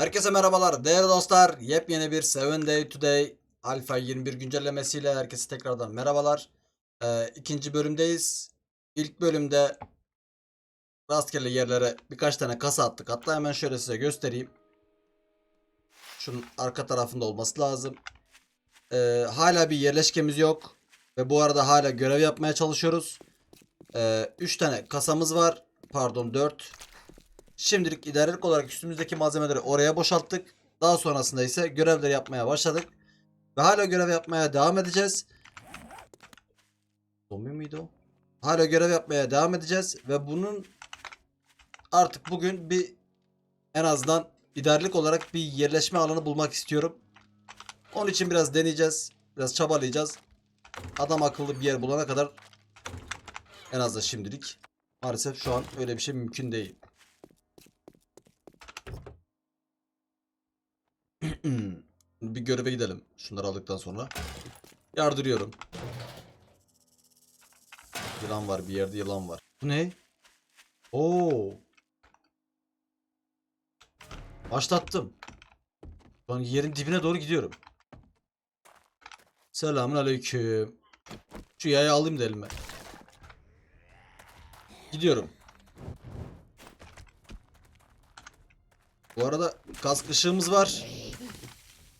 Herkese merhabalar değerli dostlar. Yepyeni bir 7 Day Today Alpha 21 güncellemesiyle herkese tekrardan merhabalar. Ee, ikinci bölümdeyiz. İlk bölümde rastgele yerlere birkaç tane kasa attık. Hatta hemen şöyle size göstereyim. Şunun arka tarafında olması lazım. Ee, hala bir yerleşkemiz yok. Ve bu arada hala görev yapmaya çalışıyoruz. 3 tane kasamız var. Pardon 4. Şimdilik idarelik olarak üstümüzdeki malzemeleri oraya boşalttık. Daha sonrasında ise görevleri yapmaya başladık. Ve hala görev yapmaya devam edeceğiz. Zombi miydi o? Hala görev yapmaya devam edeceğiz. Ve bunun artık bugün bir en azından idarelik olarak bir yerleşme alanı bulmak istiyorum. Onun için biraz deneyeceğiz. Biraz çabalayacağız. Adam akıllı bir yer bulana kadar en az da şimdilik. Maalesef şu an öyle bir şey mümkün değil. Bir göreve gidelim. Şunları aldıktan sonra. Yardırıyorum. Yılan var bir yerde yılan var. Bu ne? Oo. Başlattım. Şu yerin dibine doğru gidiyorum. Selamun aleyküm. Şu yayı alayım da elime. Gidiyorum. Bu arada kask ışığımız var.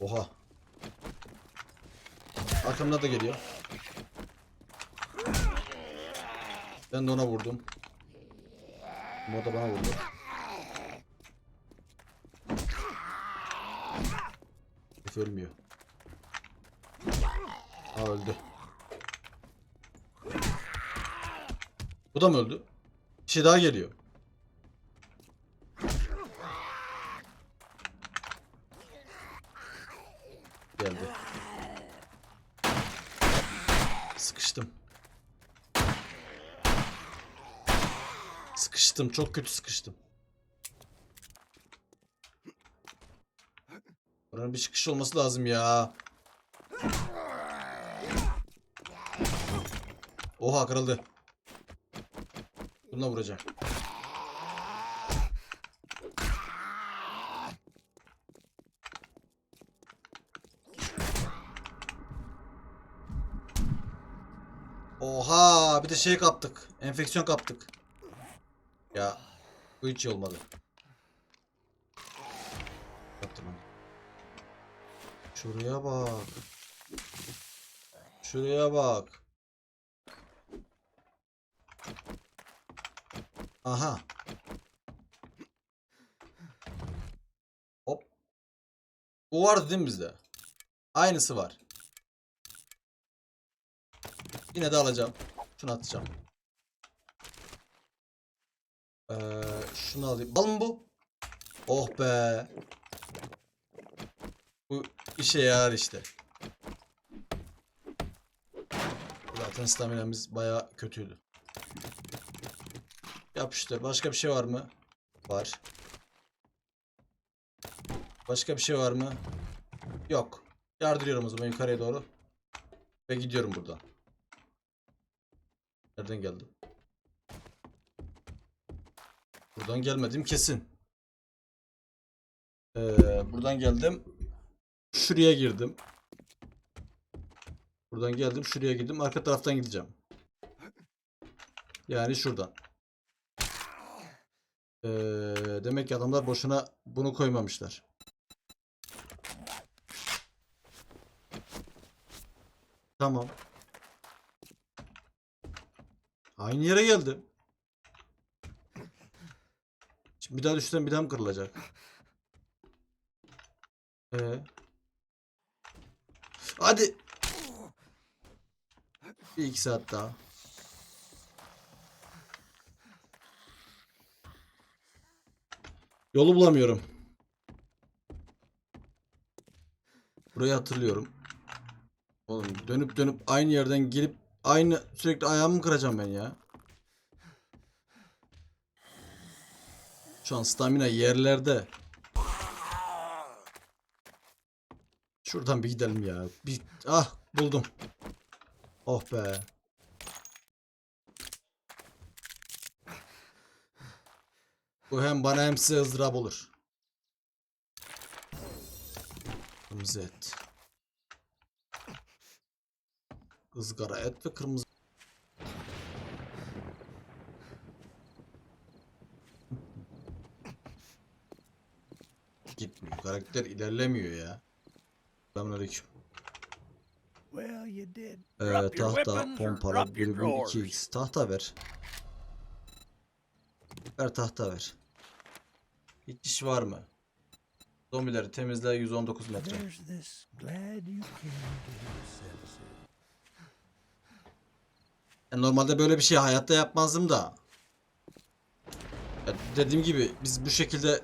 Oha. Arkamda da geliyor. Ben de ona vurdum. Ama da bana vurdu. Herif ölmüyor. Ha öldü. Bu da mı öldü? Bir şey daha geliyor. Geldi. Sıkıştım. Sıkıştım. Çok kötü sıkıştım. Buranın bir çıkış olması lazım ya. Oha kırıldı. Bununla vuracağım. Oha bir de şey kaptık. Enfeksiyon kaptık. Ya bu hiç iyi olmadı. Yaptım onu. Şuraya bak. Şuraya bak. Aha. Hop. Bu vardı değil mi bizde? Aynısı var. Yine de alacağım. Şunu atacağım. Ee, şunu alayım. Bal mı bu? Oh be. Bu işe yarar işte. Zaten staminamız baya kötüydü. Yapıştır. Başka bir şey var mı? Var. Başka bir şey var mı? Yok. Yardırıyorum o zaman yukarıya doğru. Ve gidiyorum buradan. Nereden geldim? Buradan gelmedim kesin. Ee, buradan geldim. Şuraya girdim. Buradan geldim. Şuraya girdim. Arka taraftan gideceğim. Yani şuradan. Ee, demek ki adamlar boşuna bunu koymamışlar. Tamam. Aynı yere geldim. Şimdi bir daha düşsem bir daha mı kırılacak? Ee. Hadi. Bir iki saat daha. Yolu bulamıyorum. Burayı hatırlıyorum. Oğlum dönüp dönüp aynı yerden gelip aynı sürekli ayağımı kıracağım ben ya. Şu an stamina yerlerde. Şuradan bir gidelim ya. Bir ah buldum. Oh be. Bu hem bana hem size ızdırap olur. Kırmızı et. Izgara et ve kırmızı. Gitmiyor. Karakter ilerlemiyor ya. Selamünaleyküm. Well, you did. Ee, tahta, pompalı, drawers. 2x. Tahta ver. Ver tahta ver. Hiç iş var mı? Zombileri temizle 119 metre. There's this. Glad you came to your senses. Ya normalde böyle bir şey hayatta yapmazdım da. Ya dediğim gibi biz bu şekilde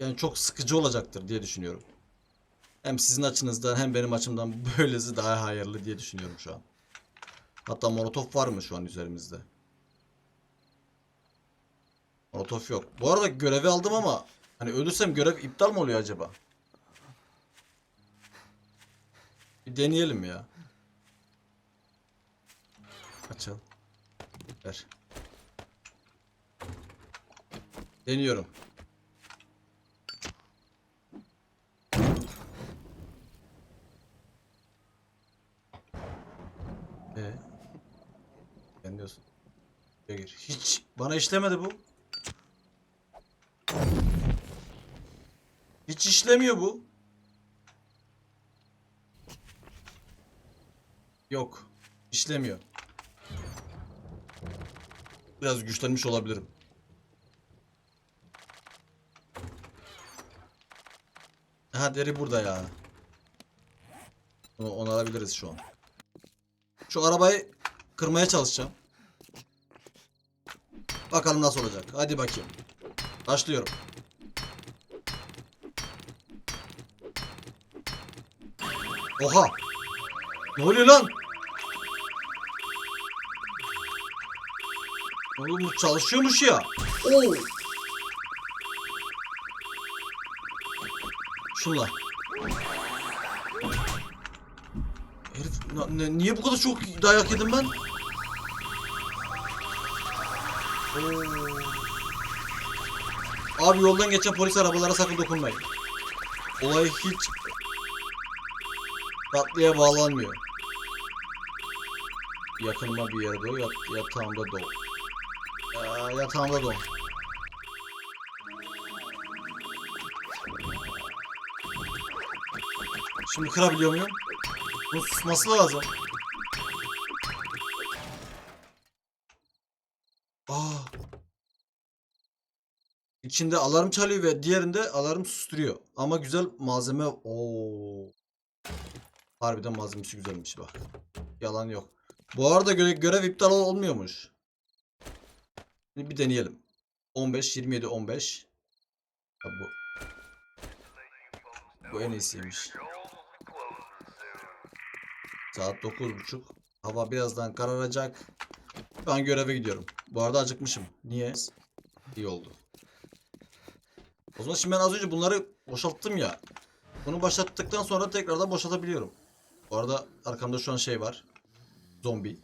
yani çok sıkıcı olacaktır diye düşünüyorum. Hem sizin açınızdan hem benim açımdan böylesi daha hayırlı diye düşünüyorum şu an. Hatta molotof var mı şu an üzerimizde? Molotof yok. Bu arada görevi aldım ama hani ölürsem görev iptal mi oluyor acaba? Bir deneyelim ya. Açalım. Ver. Deniyorum. Ee? Deniyorsun. Gir. Hiç bana işlemedi bu. Hiç işlemiyor bu. Yok. İşlemiyor. Biraz güçlenmiş olabilirim. Ha deri burada ya. Onu onarabiliriz şu an. Şu arabayı kırmaya çalışacağım. Bakalım nasıl olacak. Hadi bakayım. Başlıyorum. Oha! Ne oluyor lan? Oğlum bu çalışıyormuş ya. Oo. Şunla. Na- ne- niye bu kadar çok dayak yedim ben? Oo. Abi yoldan geçen polis arabalara sakın dokunmayın. Olay hiç tatlıya bağlanmıyor. Yakınıma bir yere doğru yat, yatağımda doğ. Aa, yatağımda doğ. Şimdi kırabiliyor muyum? Bunun susması lazım. Aa. İçinde alarm çalıyor ve diğerinde alarm susturuyor. Ama güzel malzeme. Oo. Harbiden malzemesi güzelmiş bak. Yalan yok. Bu arada göre- görev iptal ol- olmuyormuş. Bir bir deneyelim. 15, 27, 15. Ha, bu. Bu en iyisiymiş. Saat 9.30. Hava birazdan kararacak. Ben göreve gidiyorum. Bu arada acıkmışım. Niye? İyi oldu. O zaman şimdi ben az önce bunları boşalttım ya. Bunu boşalttıktan sonra tekrardan boşaltabiliyorum. Bu arada arkamda şu an şey var. Zombi.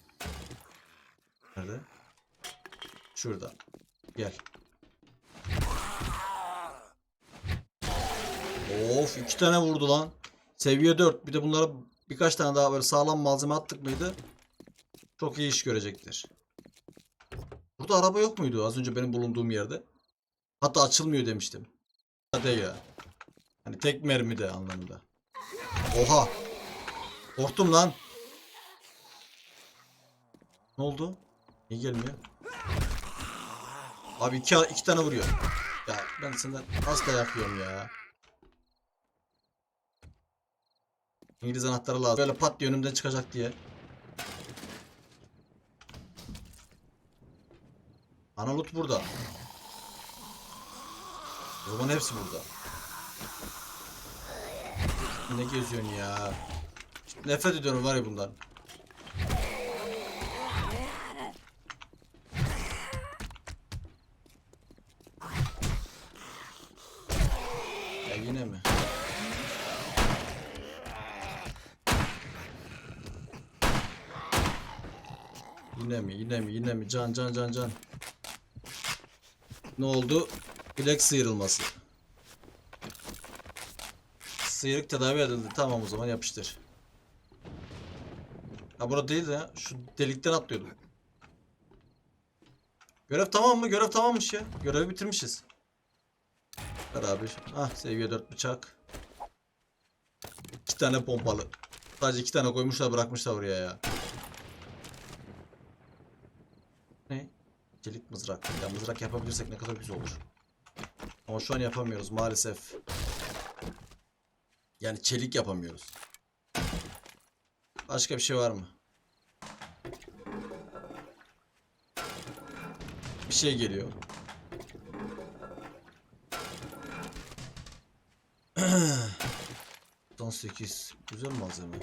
Nerede? Şurada. Gel. Of iki tane vurdu lan. Seviye 4. Bir de bunlara birkaç tane daha böyle sağlam malzeme attık mıydı? Çok iyi iş görecektir. Burada araba yok muydu az önce benim bulunduğum yerde? Hatta açılmıyor demiştim. Hadi ya. Hani tek mermi de anlamında. Oha. Korktum lan. Ne oldu? Niye gelmiyor? Abi iki, iki tane vuruyor. Ya ben senden asla yakıyorum ya. İngiliz anahtarı lazım. Böyle pat diye önümden çıkacak diye. Ana loot burada. O hepsi burada. Ne geziyorsun ya? Nefret ediyorum var ya bundan. Ya yine mi? Yine mi? Yine mi? Yine mi? Can can can can. Ne oldu? Bilek sıyrılması. Sıyrık tedavi edildi. Tamam o zaman yapıştır. Ha burada değil de. Şu delikten atlıyordum. Görev tamam mı? Görev tamammış ya. Görevi bitirmişiz. Ver abi. Ah seviye 4 bıçak. İki tane pompalı. Sadece iki tane koymuşlar bırakmışlar buraya ya. Ne? Çelik mızrak. Ya mızrak yapabilirsek ne kadar güzel olur. Ama şu an yapamıyoruz maalesef. Yani çelik yapamıyoruz. Başka bir şey var mı? Bir şey geliyor. Son 8. Güzel malzeme.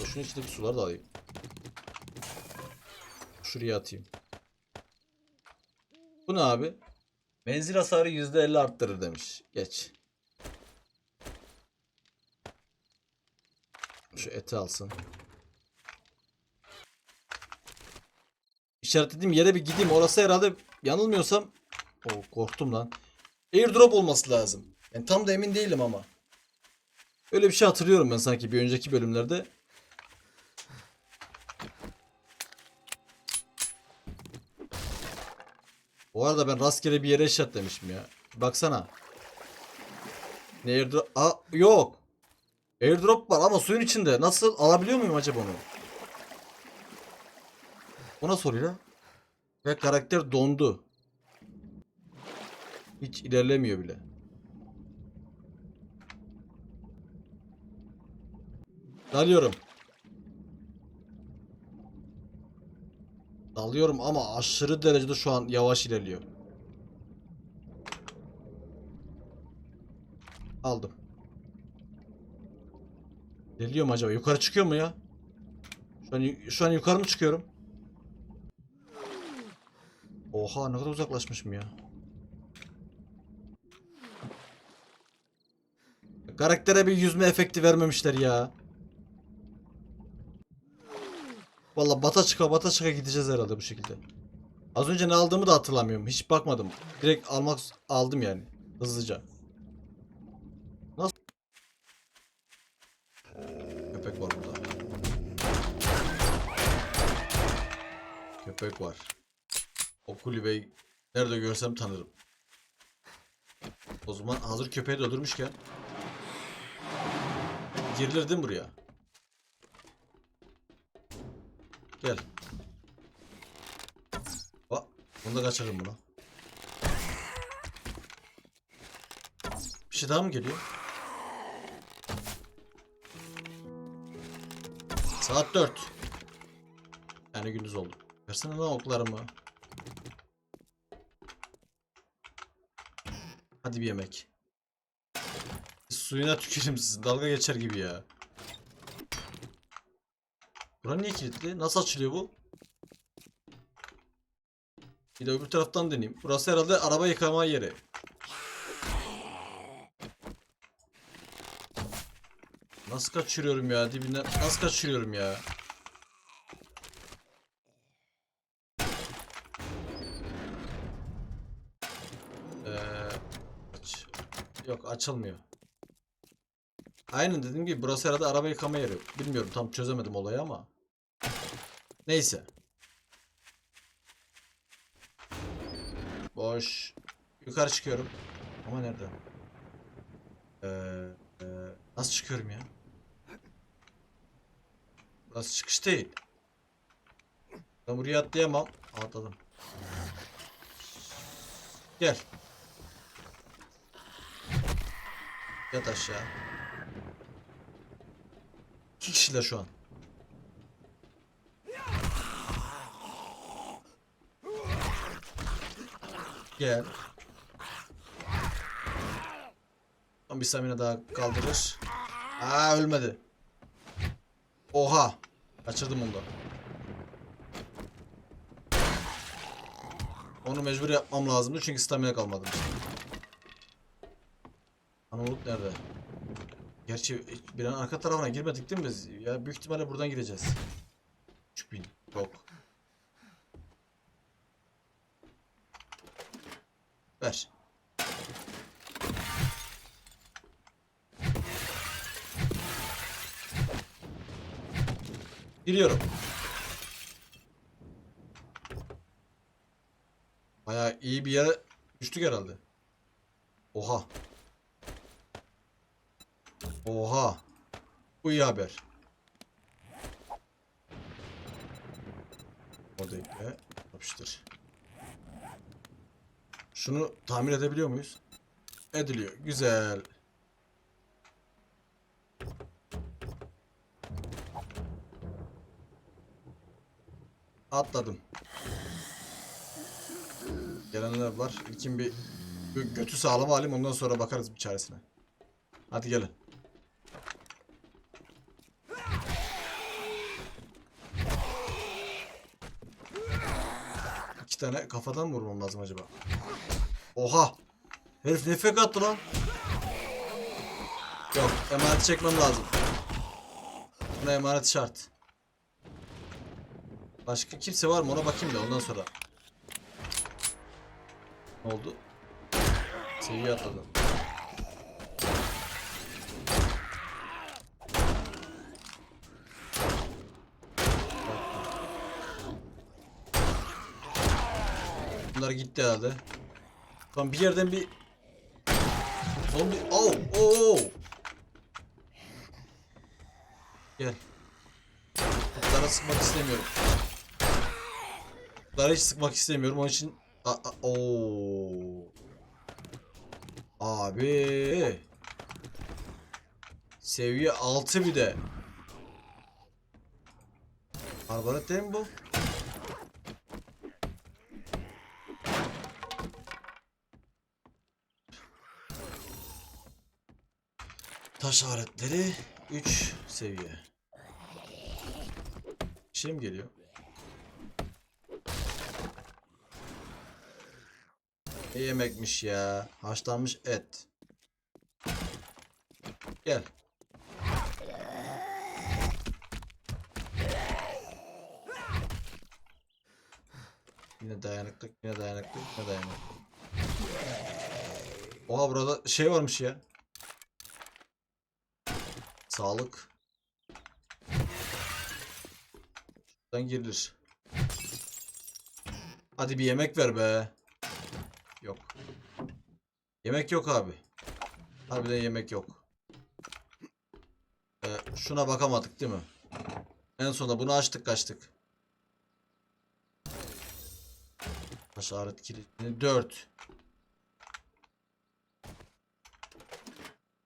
Hatta şunun içindeki suları da alayım. Şuraya atayım. Bu ne abi? Menzil hasarı %50 arttırır demiş. Geç. Şu eti alsın. İşaretlediğim yere bir gideyim. Orası herhalde yanılmıyorsam o korktum lan. Airdrop olması lazım. Ben tam da emin değilim ama. Öyle bir şey hatırlıyorum ben sanki bir önceki bölümlerde. Bu arada ben rastgele bir yere işaretlemişim ya. Baksana. Ne airdrop? Aa, yok. Airdrop var ama suyun içinde. Nasıl alabiliyor muyum acaba onu? Bu nasıl oluyor? Ve karakter dondu. Hiç ilerlemiyor bile. Dalıyorum. Dalıyorum ama aşırı derecede şu an yavaş ilerliyor. Aldım. İlerliyor mu acaba? Yukarı çıkıyor mu ya? Şu an, şu an yukarı mı çıkıyorum? Oha ne kadar uzaklaşmışım ya. Karaktere bir yüzme efekti vermemişler ya. Valla bata çıka bata çıka gideceğiz herhalde bu şekilde. Az önce ne aldığımı da hatırlamıyorum. Hiç bakmadım. Direkt almak aldım yani. Hızlıca. Nasıl? Köpek var burada. Köpek var. O kulübeyi nerede görsem tanırım. O zaman hazır köpeği de öldürmüşken girilir değil mi buraya? Gel. Bak, bunu da kaçırırım bunu. Bir şey daha mı geliyor? Saat 4. Yani gündüz oldu. Versene lan oklarımı. Hadi bir yemek. Suyuna tükürüm sizin. Dalga geçer gibi ya. Bura niye kilitli? Nasıl açılıyor bu? Bir de öbür taraftan deneyeyim. Burası herhalde araba yıkama yeri. Nasıl kaçırıyorum ya dibinden? Nasıl kaçırıyorum ya? Ee, aç. Yok açılmıyor. Aynen dediğim gibi burası herhalde araba yıkama yeri. Bilmiyorum tam çözemedim olayı ama. Neyse. Boş. Yukarı çıkıyorum. Ama nerede? Ee, e, nasıl çıkıyorum ya? Burası çıkış değil. Ben buraya atlayamam. Atladım. Gel. Yat aşağı. İki kişiler şu an. Gel. Son bir stamina daha kaldırır. Aa ölmedi. Oha. Kaçırdım onu da. Onu mecbur yapmam lazımdı çünkü stamina kalmadı. Anamut nerede? Gerçi bir an arka tarafına girmedik değil mi biz? Ya büyük ihtimalle buradan gireceğiz. 3000. Yok. Ver. Giriyorum. Baya iyi bir yere düştük herhalde. Oha. Oha. Bu iyi haber. O değil be. Yapıştır. Şunu tamir edebiliyor muyuz? Ediliyor. Güzel. Atladım. Gelenler var. İlkin bir gö- götü sağlam alayım ondan sonra bakarız bir çaresine. Hadi gelin. Tane kafadan vurmam lazım acaba? Oha! Herif ne fake attı lan? Yok, emanet çekmem lazım. Buna emanet şart. Başka kimse var mı ona bakayım da ondan sonra. Ne oldu? Seviye atladım. Bunlar gitti herhalde. Lan bir yerden bir zombi oh oh Gel. Kutlara sıkmak istemiyorum. Kutlara hiç sıkmak istemiyorum. Onun için a, a, oo. Abi. Seviye 6 bir de. Arbalet değil mi bu? Taş aletleri 3 seviye. Şey mi geliyor? Ne yemekmiş ya? Haşlanmış et. Gel. Yine dayanıklı, yine dayanıklı, yine dayanıklı. Oha burada şey varmış ya. Sağlık. Şuradan girilir. Hadi bir yemek ver be. Yok. Yemek yok abi. Harbiden yemek yok. Ee, şuna bakamadık değil mi? En sonunda bunu açtık kaçtık. Haşaret kilitini 4.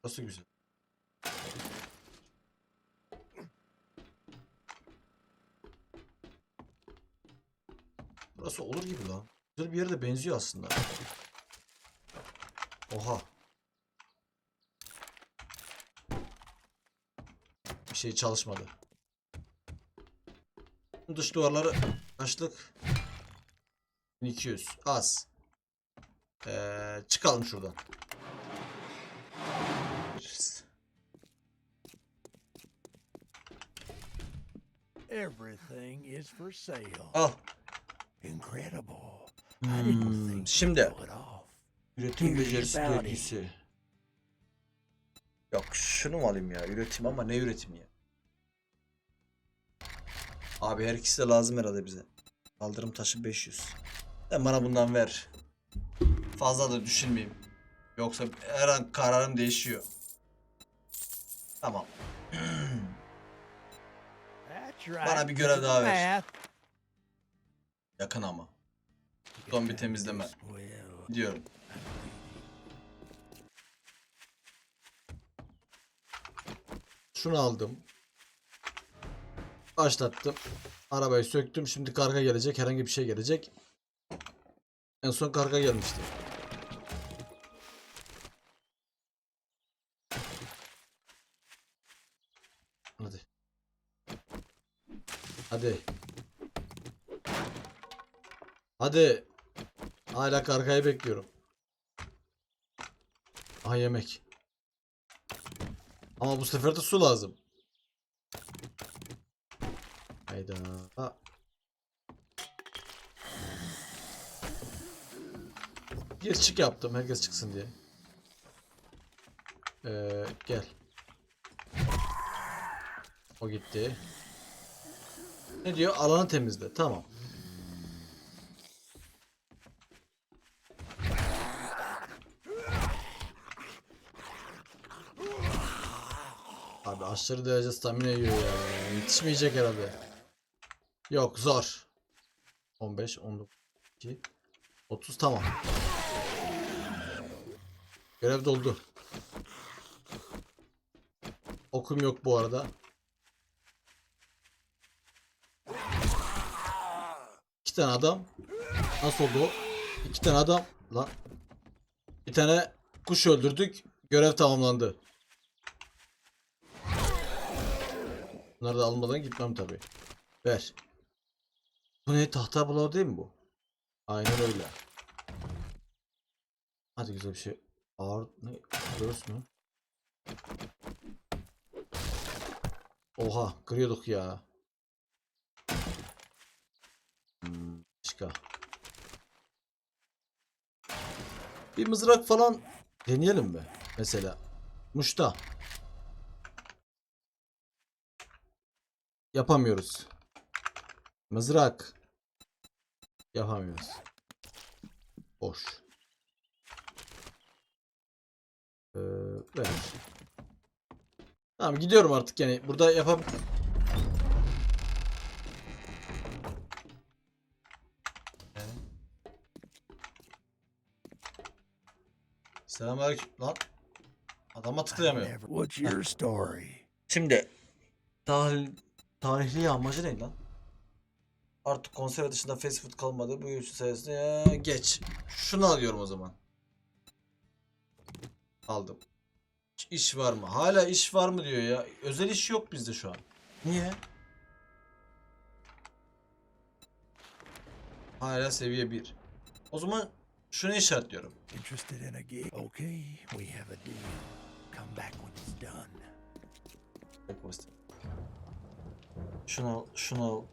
Nasıl güzel. Burası olur gibi lan. Güzel bir yere de benziyor aslında. Oha. Bir şey çalışmadı. Dış duvarları açtık. 1200 az. Ee, çıkalım şuradan. Everything is for sale. Al. Hmm, şimdi üretim becerisi dergisi. Yok şunu mu alayım ya? Üretim ama ne üretim ya? Abi her ikisi de lazım herhalde bize. Kaldırım taşı 500. Sen bana bundan ver. Fazla da düşünmeyeyim. Yoksa her an kararım değişiyor. Tamam. Bana bir görev daha ver. Yakın ama. Son bir temizleme. Well, Diyorum. Şunu aldım. Başlattım. Arabayı söktüm. Şimdi karga gelecek. Herhangi bir şey gelecek. En son karga gelmişti. Hadi. Hadi. Hadi. Hala kargayı bekliyorum. Aha yemek. Ama bu sefer de su lazım. Hayda. Ha. Gir çık yaptım herkes çıksın diye. Ee, gel. O gitti. Ne diyor? Alanı temizle. Tamam. Abi aşırı derece stamina yiyor ya. Yetişmeyecek herhalde. Yok zor. 15, 19, 2, 30 tamam. Görev doldu. Okum yok bu arada. İki tane adam. Nasıl oldu o? İki tane adam. Lan. Bir tane kuş öldürdük. Görev tamamlandı. Bunları da almadan gitmem tabi. Ver. Bu ne tahta bulağı değil mi bu? Aynen öyle. Hadi güzel bir şey. Ağır ne? Görs mü? Oha kırıyorduk ya. Başka. Bir mızrak falan deneyelim mi? Mesela. Muşta. Yapamıyoruz. Mızrak. Yapamıyoruz. Boş. Ee, ver. Tamam gidiyorum artık yani. Burada yapam... Selamünaleyküm. Lan. Adama tıklayamıyorum. Never- What's your story? Şimdi tarih, tarihli yağmacı ne lan? Artık konser dışında fast food kalmadı. Bu yürüyüş sayesinde ya, geç. Şunu alıyorum o zaman. Aldım. İş var mı? Hala iş var mı diyor ya. Özel iş yok bizde şu an. Niye? Hala seviye 1. O zaman şunu işaretliyorum. Interested in a gig? Okay, we have a deal. Come back when it's done. Şunu al, şunu al.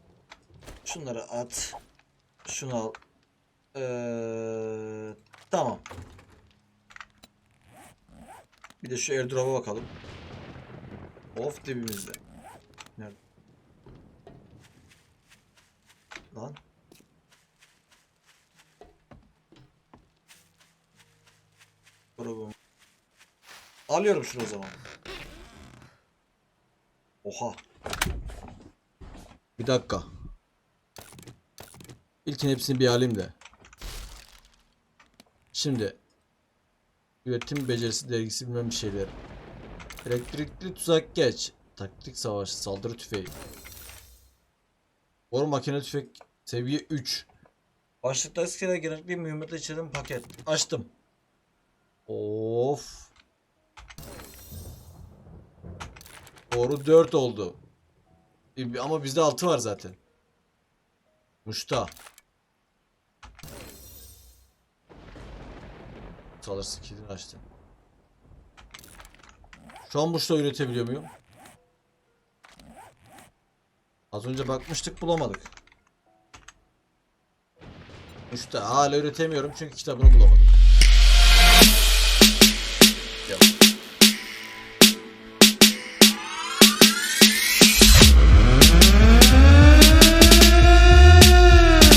Şunları at. Şunu al. Ee, tamam. Bir de şu airdrop'a bakalım. Of dibimizde. Nerede? Lan. Airdrop'um. Alıyorum şunu o zaman. Oha. Bir dakika. İlkin hepsini bir alayım da. Şimdi. Üretim becerisi dergisi bilmem bir şeyler. Elektrikli tuzak geç. Taktik savaşı saldırı tüfeği. Bor makine tüfek seviye 3. Başlıkta eskilere gerekli mühimmatla içeren paket. Açtım. Of. Doğru 4 oldu. E, Ama bizde 6 var zaten. Muşta. Çalırsın kilidini açtım. Şu an muşta üretebiliyor muyum? Az önce bakmıştık bulamadık. Muşta hala üretemiyorum çünkü kitabını bulamadım.